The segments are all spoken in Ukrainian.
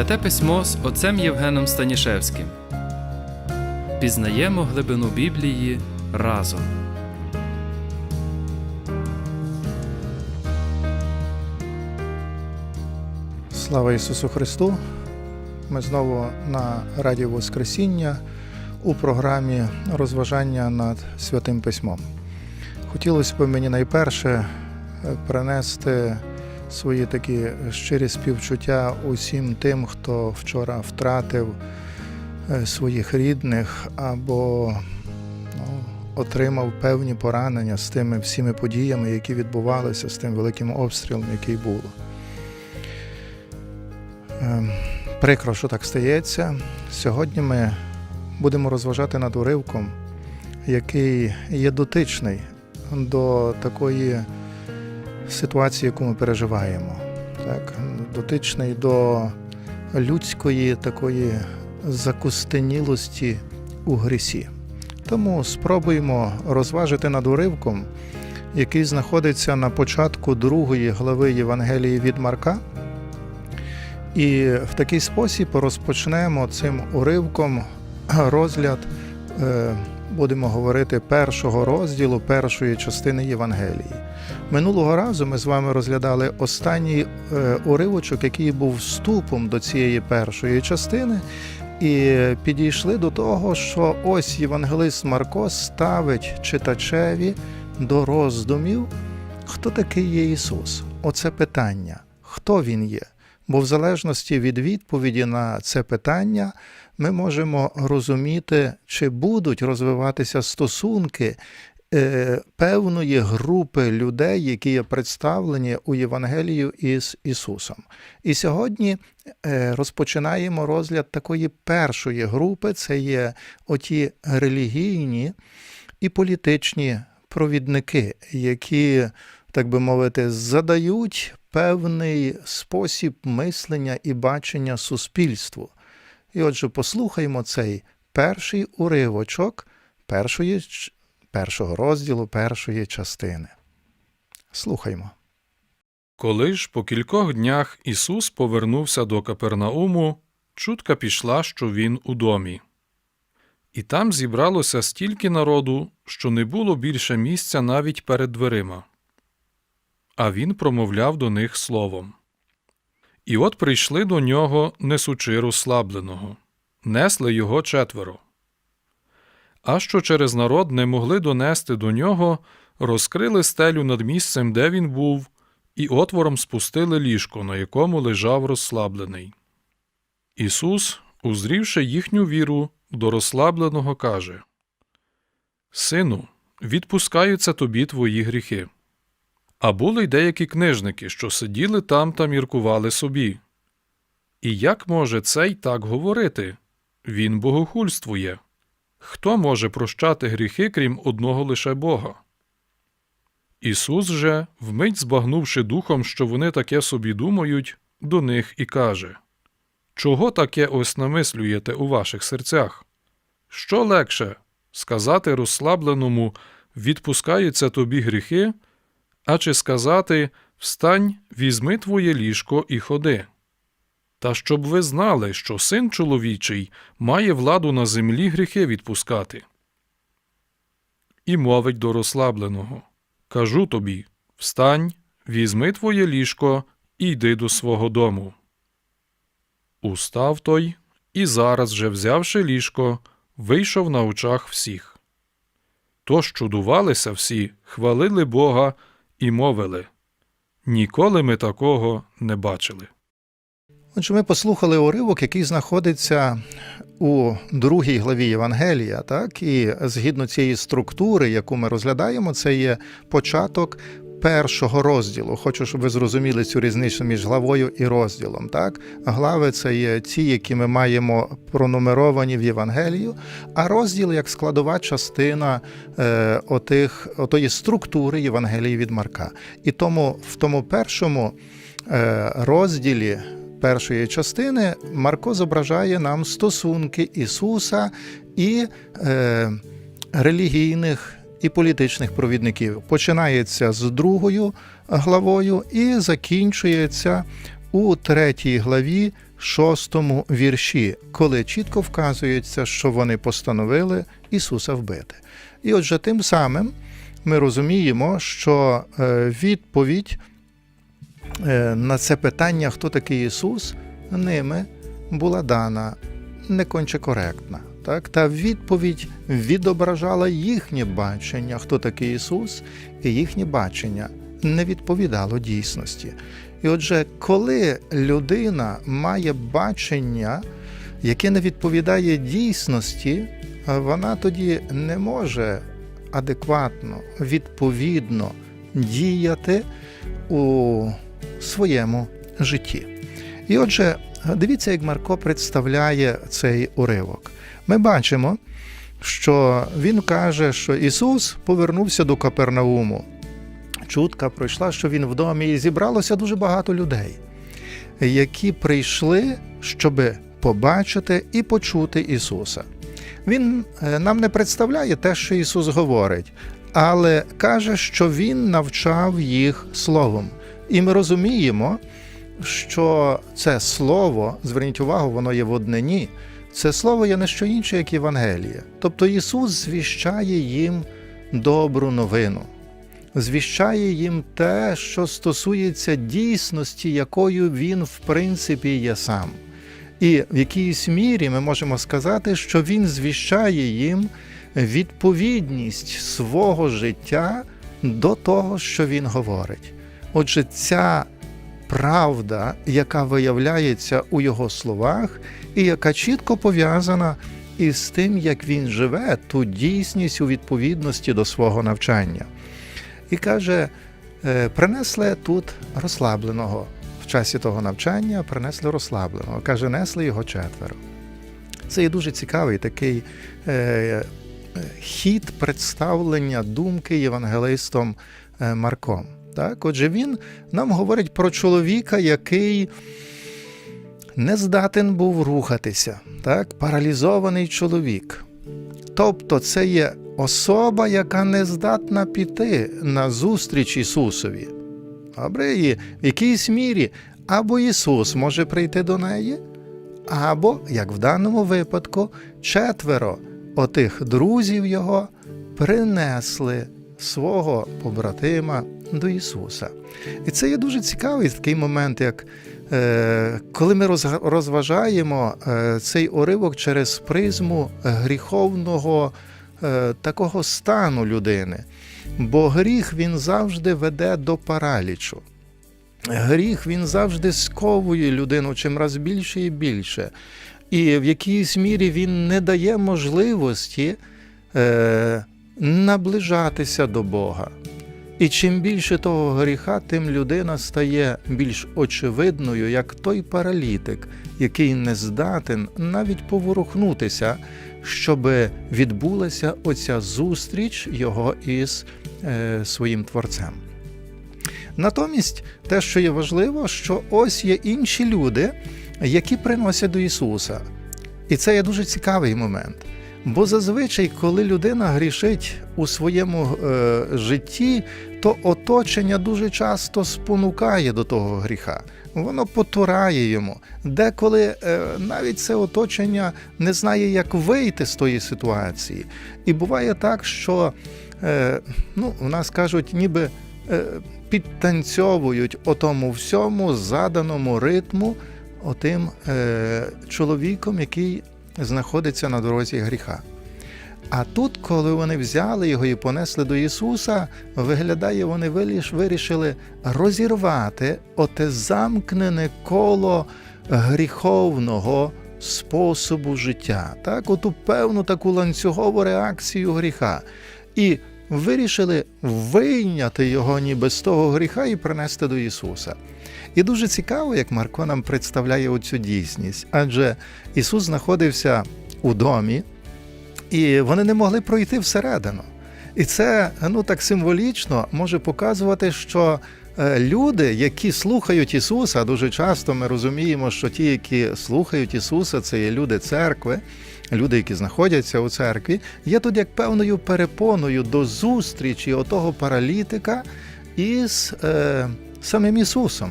Святе письмо з отцем Євгеном Станішевським. Пізнаємо глибину Біблії разом. Слава Ісусу Христу! Ми знову на Радіо Воскресіння у програмі розважання над Святим Письмом. Хотілося б мені найперше е, принести свої такі щирі співчуття усім тим, хто вчора втратив е, своїх рідних або ну, отримав певні поранення з тими всіми подіями, які відбувалися, з тим великим обстрілом, який було. Ем, Прикро, що так стається. Сьогодні ми будемо розважати над уривком, який є дотичний до такої ситуації, яку ми переживаємо. Так? Дотичний до людської такої закостенілості у грісі. Тому спробуємо розважити над уривком, який знаходиться на початку другої глави Євангелії від Марка. І в такий спосіб розпочнемо цим уривком розгляд, е, будемо говорити, першого розділу першої частини Євангелії. Минулого разу ми з вами розглядали останній е, уривочок, який був вступом до цієї першої частини, і підійшли до того, що ось євангелист Марко ставить читачеві до роздумів, хто такий є Ісус. Оце питання, хто Він є. Бо в залежності від відповіді на це питання ми можемо розуміти, чи будуть розвиватися стосунки е, певної групи людей, які є представлені у Євангелію із Ісусом. І сьогодні е, розпочинаємо розгляд такої першої групи: це є оті релігійні і політичні провідники, які, так би мовити, задають певний спосіб мислення і бачення суспільству. І отже, послухаймо цей перший уривочок першої, першого розділу першої частини. Слухаймо. Коли ж по кількох днях Ісус повернувся до Капернауму, чутка пішла, що він у домі. І там зібралося стільки народу, що не було більше місця навіть перед дверима. А він промовляв до них словом. І от прийшли до нього, несучи розслабленого, несли його четверо. А що через народ не могли донести до нього, розкрили стелю над місцем, де він був, і отвором спустили ліжко, на якому лежав розслаблений. Ісус, узрівши їхню віру, до розслабленого каже Сину, відпускаються тобі твої гріхи. А були й деякі книжники, що сиділи там та міркували собі. І як може цей так говорити? Він богохульствує. Хто може прощати гріхи, крім одного лише Бога? Ісус же, вмить збагнувши духом, що вони таке собі думають, до них і каже Чого таке ось намислюєте у ваших серцях? Що легше сказати розслабленому відпускаються тобі гріхи, а чи сказати Встань, візьми твоє ліжко і ходи. Та щоб ви знали, що син чоловічий має владу на землі гріхи відпускати. І мовить до розслабленого Кажу тобі Встань, візьми твоє ліжко і йди до свого дому. Устав той, і зараз же, взявши ліжко, вийшов на очах всіх. Тож чудувалися всі, хвалили Бога і мовили Ніколи ми такого не бачили. Отже, ми послухали уривок, який знаходиться у другій главі Євангелія, так і згідно цієї структури, яку ми розглядаємо, це є початок першого розділу. Хочу, щоб ви зрозуміли цю різницю між главою і розділом. Так, глави це є ті, які ми маємо пронумеровані в Євангелію, а розділ як складова частина е, отих, отої структури Євангелії від Марка. І тому в тому першому е, розділі першої частини Марко зображає нам стосунки Ісуса і е, релігійних і політичних провідників. Починається з другою главою і закінчується у третій главі, шостому вірші, коли чітко вказується, що вони постановили Ісуса вбити. І отже, тим самим ми розуміємо, що е, відповідь е, на це питання, хто такий Ісус, ними була дана не конче коректна. Так? Та відповідь відображала їхнє бачення, хто такий Ісус, і їхнє бачення не відповідало дійсності. І отже, коли людина має бачення, яке не відповідає дійсності, вона тоді не може адекватно, відповідно діяти у своєму житті. І отже, дивіться, як Марко представляє цей уривок. Ми бачимо, що він каже, що Ісус повернувся до Капернауму. Чутка пройшла, що він в домі, і зібралося дуже багато людей, які прийшли, щоб побачити і почути Ісуса. Він е, нам не представляє те, що Ісус говорить, але каже, що Він навчав їх Словом. І ми розуміємо, що це слово, зверніть увагу, воно є в однині. Це слово є не що інше, як Євангеліє. Тобто Ісус звіщає їм добру новину, звіщає їм те, що стосується дійсності, якою Він, в принципі, є сам. І в якійсь мірі ми можемо сказати, що Він звіщає їм відповідність свого життя до того, що Він говорить. Отже, ця правда, яка виявляється у його словах, і яка чітко пов'язана із тим, як він живе, ту дійсність у відповідності до свого навчання. І каже: е, принесли тут розслабленого. В часі того навчання принесли розслабленого. Каже, несли його четверо. Це є дуже цікавий такий е, е, хід представлення думки євангелистом е, Марком. Так, отже, він нам говорить про чоловіка, який не здатен був рухатися, так, паралізований чоловік. Тобто, це є особа, яка не здатна піти на зустріч Ісусові. Добре, і в якійсь мірі або Ісус може прийти до неї, або, як в даному випадку, четверо отих друзів Його принесли свого побратима до Ісуса. І це є дуже цікавий такий момент, як е, коли ми розважаємо е, цей уривок через призму гріховного е, такого стану людини. Бо гріх він завжди веде до паралічу. Гріх він завжди сковує людину чим раз більше і більше. І в якійсь мірі він не дає можливості е, наближатися до Бога. І чим більше того гріха, тим людина стає більш очевидною, як той паралітик, який не здатен навіть поворухнутися, щоб відбулася оця зустріч його із е, своїм творцем. Натомість, те, що є важливо, що ось є інші люди, які приносять до Ісуса. І це є дуже цікавий момент. Бо зазвичай, коли людина грішить у своєму е, житті, то оточення дуже часто спонукає до того гріха. Воно потурає йому. Деколи е, навіть це оточення не знає, як вийти з тої ситуації. І буває так, що е, ну, у нас кажуть, ніби е, підтанцьовують отому всьому заданому ритму отим е, чоловіком, який знаходиться на дорозі гріха. А тут, коли вони взяли його і понесли до Ісуса, виглядає, вони вирішили розірвати оте замкнене коло гріховного способу життя, так, оту певну таку ланцюгову реакцію гріха. І вирішили вийняти його ніби з того гріха і принести до Ісуса. І дуже цікаво, як Марко нам представляє оцю дійсність, адже Ісус знаходився у домі, і вони не могли пройти всередину. І це ну так символічно може показувати, що е, люди, які слухають Ісуса, дуже часто ми розуміємо, що ті, які слухають Ісуса, це є люди церкви, люди, які знаходяться у церкві, є тут як певною перепоною до зустрічі отого паралітика із е, самим Ісусом.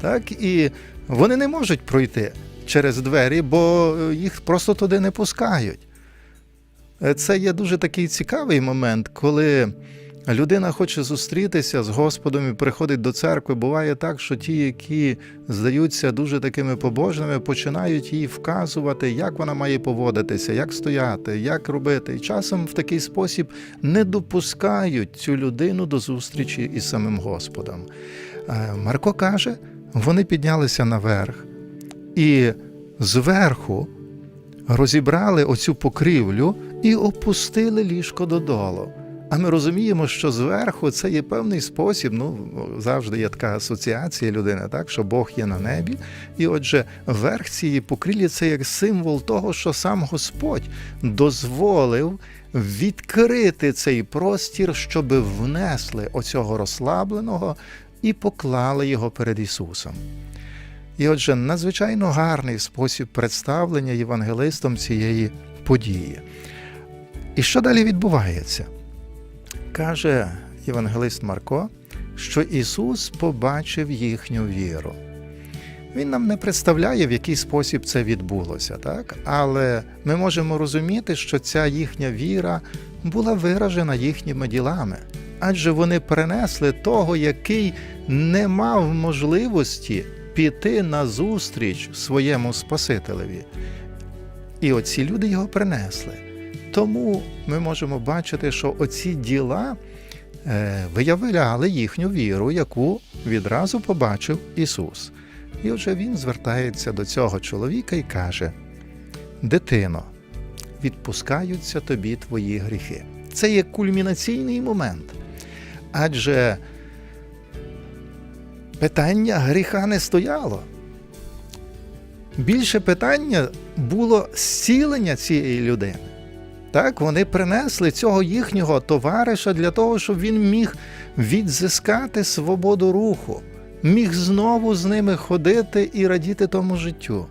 Так? І вони не можуть пройти через двері, бо е, їх просто туди не пускають. Е, Це є дуже такий цікавий момент, коли людина хоче зустрітися з Господом і приходить до церкви. Буває так, що ті, які здаються дуже такими побожними, починають їй вказувати, як вона має поводитися, як стояти, як робити. І часом в такий спосіб не допускають цю людину до зустрічі із самим Господом. Е, Марко каже, вони піднялися наверх і зверху розібрали оцю покрівлю і опустили ліжко додолу. А ми розуміємо, що зверху це є певний спосіб. Ну завжди є така асоціація людини, так що Бог є на небі. І отже, верх цієї покрівлі це як символ того, що сам Господь дозволив відкрити цей простір, щоб внесли оцього розслабленого і поклали його перед Ісусом. І отже, надзвичайно гарний спосіб представлення євангелистом цієї події. І що далі відбувається? Каже євангелист Марко, що Ісус побачив їхню віру. Він нам не представляє, в який спосіб це відбулося, так? але ми можемо розуміти, що ця їхня віра була виражена їхніми ділами, адже вони принесли того, який не мав можливості піти на зустріч своєму Спасителеві. І оці люди його принесли. Тому ми можемо бачити, що оці діла е, виявляли їхню віру, яку відразу побачив Ісус. І отже він звертається до цього чоловіка і каже: Дитино, відпускаються тобі твої гріхи. Це є кульмінаційний момент. Адже питання гріха не стояло. Більше питання було зцілення цієї людини. Так, вони принесли цього їхнього товариша для того, щоб він міг відзискати свободу руху, міг знову з ними ходити і радіти тому життю.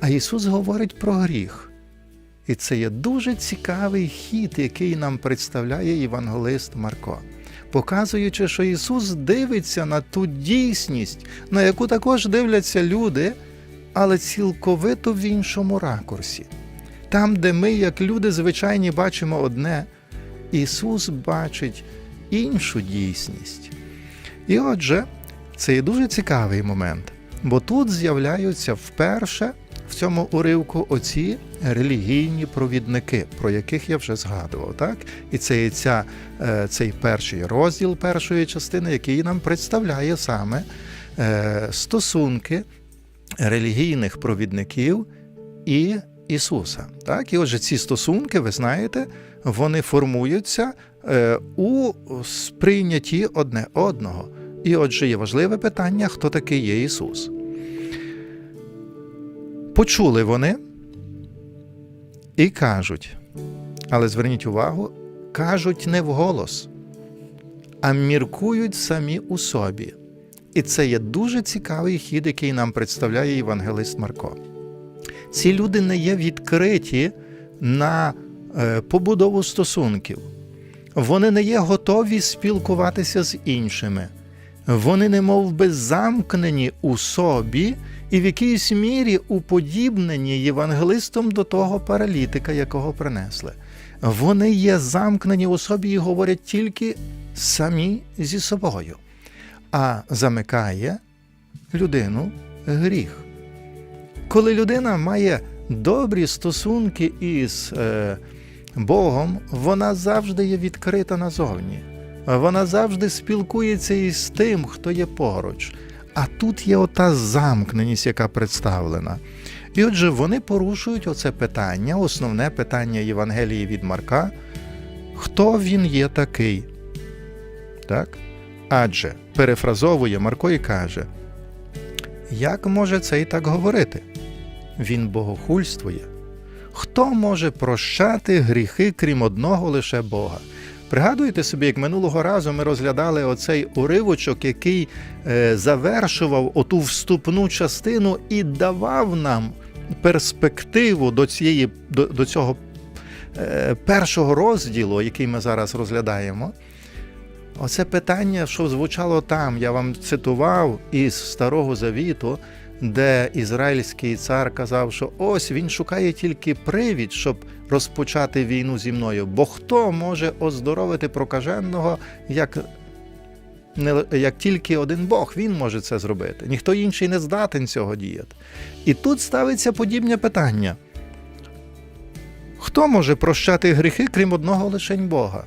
А Ісус говорить про гріх. І це є дуже цікавий хід, який нам представляє євангелист Марко, показуючи, що Ісус дивиться на ту дійсність, на яку також дивляться люди, але цілковито в іншому ракурсі. Там, де ми, як люди звичайні, бачимо одне, Ісус бачить іншу дійсність. І отже, це є дуже цікавий момент, бо тут з'являються вперше в цьому уривку оці релігійні провідники, про яких я вже згадував. Так? І це є ця, е, цей перший розділ першої частини, який нам представляє саме е, стосунки релігійних провідників і Ісуса. Так? І отже, ці стосунки, ви знаєте, вони формуються е, у сприйнятті одне одного. І отже, є важливе питання, хто такий є Ісус. Почули вони і кажуть, але зверніть увагу, кажуть не вголос, а міркують самі у собі. І це є дуже цікавий хід, який нам представляє євангелист Марко. Ці люди не є відкриті на е, побудову стосунків. Вони не є готові спілкуватися з іншими. Вони не мов би замкнені у собі і в якійсь мірі уподібнені євангелистом до того паралітика, якого принесли. Вони є замкнені у собі і говорять тільки самі зі собою, а замикає людину гріх. Коли людина має добрі стосунки із е, Богом, вона завжди є відкрита назовні. Вона завжди спілкується із тим, хто є поруч. А тут є ота замкненість, яка представлена. І отже, вони порушують оце питання, основне питання Євангелії від Марка. Хто він є такий? Так? Адже перефразовує Марко і каже, як може цей так говорити? Він богохульствує. Хто може прощати гріхи, крім одного лише Бога? Пригадуєте собі, як минулого разу ми розглядали оцей уривочок, який е, завершував оту вступну частину і давав нам перспективу до, цієї, до, до цього е, першого розділу, який ми зараз розглядаємо. Оце питання, що звучало там, я вам цитував із Старого Завіту, де ізраїльський цар казав, що ось він шукає тільки привід, щоб розпочати війну зі мною. Бо хто може оздоровити прокаженого, як, не, як тільки один Бог, він може це зробити. Ніхто інший не здатен цього діяти. І тут ставиться подібне питання. Хто може прощати гріхи, крім одного лишень Бога?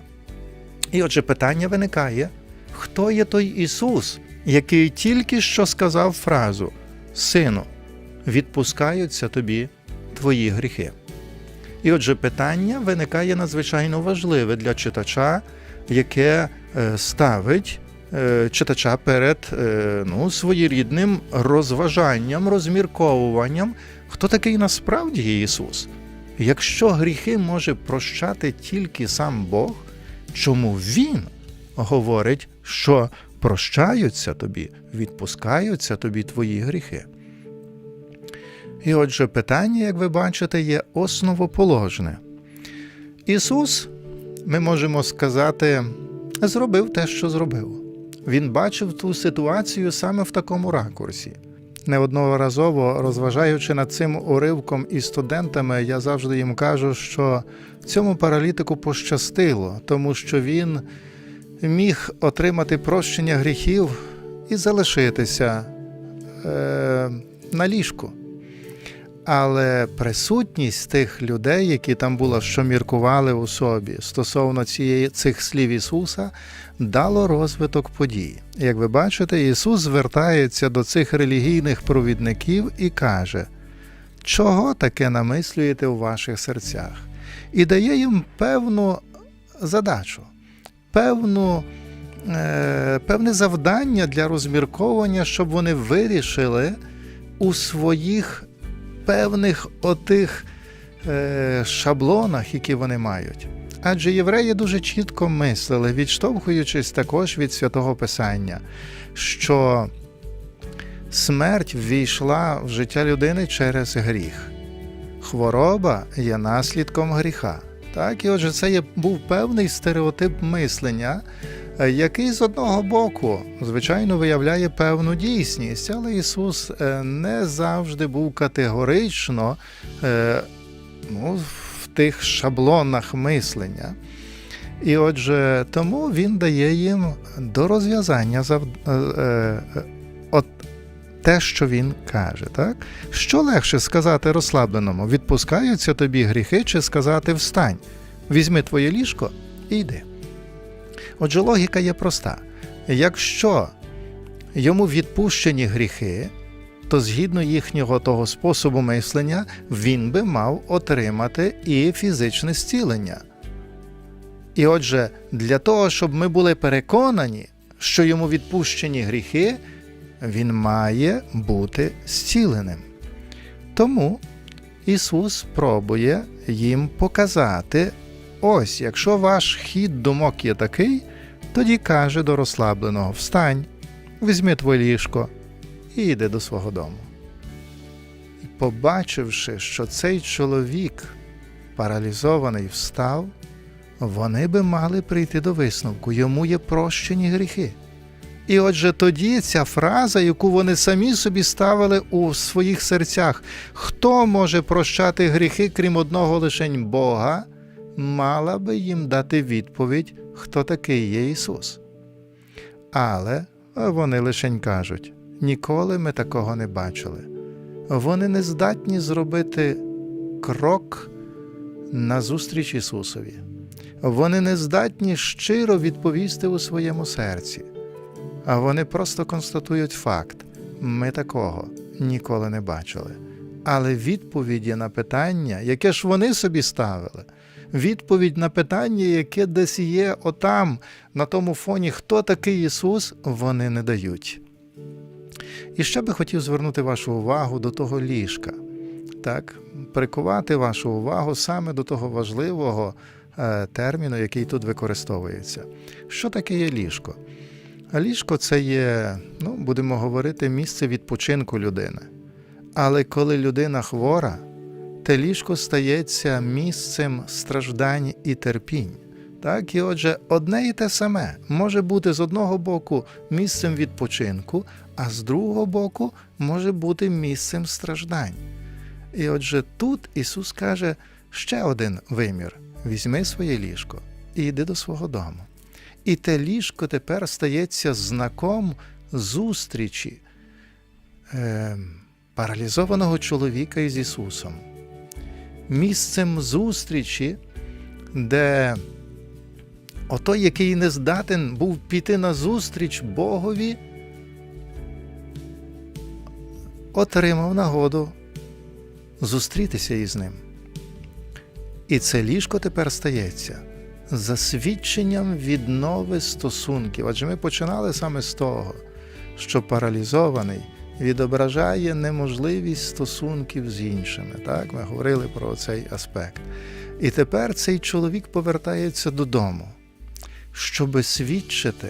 І отже, питання виникає: хто є той Ісус, який тільки що сказав фразу Сину, відпускаються тобі твої гріхи? І отже, питання виникає надзвичайно важливе для читача, яке е, ставить е, читача перед е, ну, своєрідним розважанням, розмірковуванням, хто такий насправді є Ісус. Якщо гріхи може прощати тільки сам Бог, чому Він говорить, що прощаються тобі, відпускаються тобі твої гріхи? І отже, питання, як ви бачите, є основоположне. Ісус, ми можемо сказати, зробив те, що зробив. Він бачив ту ситуацію саме в такому ракурсі. Неодноразово розважаючи над цим уривком із студентами, я завжди їм кажу, що цьому паралітику пощастило, тому що він міг отримати прощення гріхів і залишитися е, на ліжку. Але присутність тих людей, які там були, що міркували у собі стосовно цієї, цих слів Ісуса, дало розвиток подій. Як ви бачите, Ісус звертається до цих релігійних провідників і каже, чого таке намислюєте у ваших серцях? І дає їм певну задачу, певну, е, певне завдання для розмірковування, щоб вони вирішили у своїх певних отих е, шаблонах, які вони мають. Адже євреї дуже чітко мислили, відштовхуючись також від святого Писання, що смерть ввійшла в життя людини через гріх. Хвороба є наслідком гріха. Так, і отже, це є, був певний стереотип мислення, який з одного боку, звичайно, виявляє певну дійсність, але Ісус е, не завжди був категорично е, ну, в тих шаблонах мислення. І отже, тому Він дає їм до розв'язання зав... е, е, от те, що він каже. Так? Що легше сказати розслабленому: відпускаються тобі гріхи, чи сказати встань, візьми твоє ліжко і йди. Отже, логіка є проста. Якщо йому відпущені гріхи, то згідно їхнього того способу мислення, він би мав отримати і фізичне зцілення. І отже, для того, щоб ми були переконані, що йому відпущені гріхи, він має бути зціленим. Тому Ісус пробує їм показати: ось, якщо ваш хід думок є такий, тоді каже до розслабленого: Встань, візьми твоє ліжко і йди до свого дому. І побачивши, що цей чоловік паралізований встав, вони би мали прийти до висновку, йому є прощені гріхи. І отже, тоді ця фраза, яку вони самі собі ставили у своїх серцях, хто може прощати гріхи, крім одного лишень Бога, мала би їм дати відповідь, хто такий є Ісус. Але вони лишень кажуть: ніколи ми такого не бачили. Вони не здатні зробити крок назустріч Ісусові. Вони не здатні щиро відповісти у своєму серці. А вони просто констатують факт: ми такого ніколи не бачили. Але відповіді на питання, яке ж вони собі ставили, відповідь на питання, яке десь є отам, на тому фоні, хто такий Ісус, вони не дають. І ще би хотів звернути вашу увагу до того ліжка, так, прикувати вашу увагу саме до того важливого е, терміну, який тут використовується. Що таке є ліжко? Ліжко це є, ну, будемо говорити, місце відпочинку людини. Але коли людина хвора, те ліжко стається місцем страждань і терпінь, Так, і отже, одне і те саме може бути з одного боку місцем відпочинку, а з другого боку може бути місцем страждань. І отже, тут Ісус каже ще один вимір: візьми своє ліжко і йди до свого дому. І те ліжко тепер стається знаком зустрічі е, паралізованого чоловіка із Ісусом, місцем зустрічі, де отой, який не здатен був піти на зустріч Богові, отримав нагоду зустрітися із ним. І це ліжко тепер стається засвідченням віднови стосунків. Адже ми починали саме з того, що паралізований відображає неможливість стосунків з іншими. Так, ми говорили про цей аспект. І тепер цей чоловік повертається додому, щоби свідчити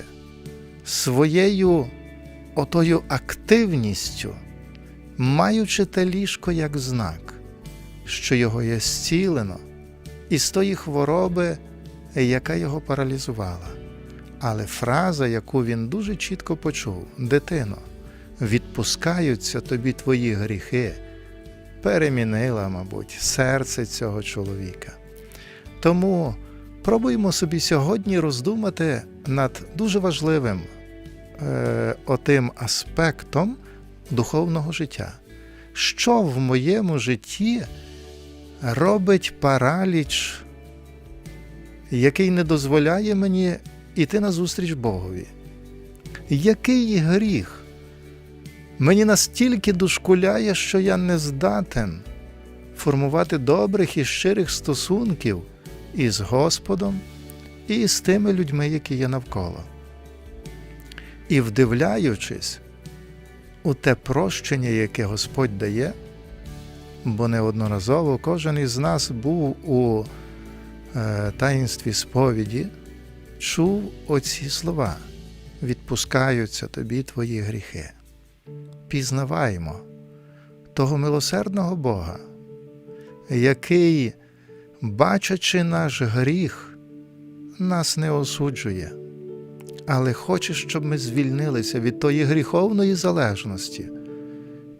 своєю отою активністю, маючи те ліжко як знак, що його є зцілено із тої хвороби, яка його паралізувала. Але фраза, яку він дуже чітко почув: дитино, відпускаються тобі твої гріхи, перемінила, мабуть, серце цього чоловіка. Тому пробуємо собі сьогодні роздумати над дуже важливим е, отим аспектом духовного життя. Що в моєму житті робить параліч, який не дозволяє мені іти назустріч Богові? Який гріх мені настільки дошкуляє, що я не здатен формувати добрих і щирих стосунків із Господом і з тими людьми, які є навколо. І вдивляючись у те прощення, яке Господь дає, бо неодноразово кожен із нас був у е, таїнстві сповіді, чув оці слова: відпускаються тобі твої гріхи. Пізнаваємо того милосердного Бога, який, бачачи наш гріх, нас не осуджує, але хоче, щоб ми звільнилися від тої гріховної залежності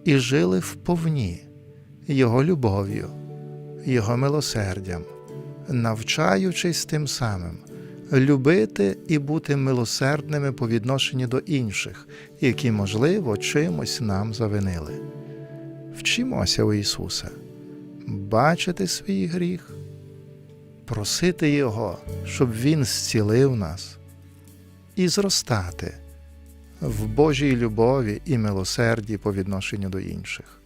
і жили вповні Його любов'ю, Його милосердям, навчаючись тим самим любити і бути милосердними по відношенню до інших, які, можливо, чимось нам завинили. Вчимося у Ісуса бачити свій гріх, просити Його, щоб Він зцілив нас, і зростати в Божій любові і милосерді по відношенню до інших.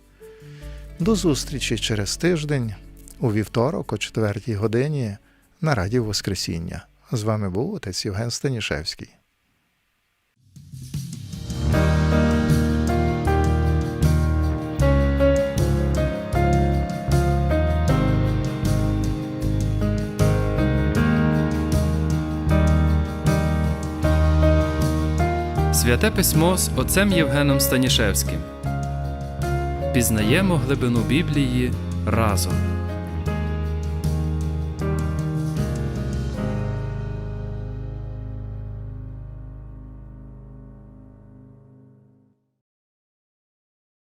До зустрічі через тиждень у вівторок, о 4 годині на Раді Воскресіння. З вами був отець Євген Станішевський. Святе письмо з отцем Євгеном Станішевським. Пізнаємо глибину Біблії разом.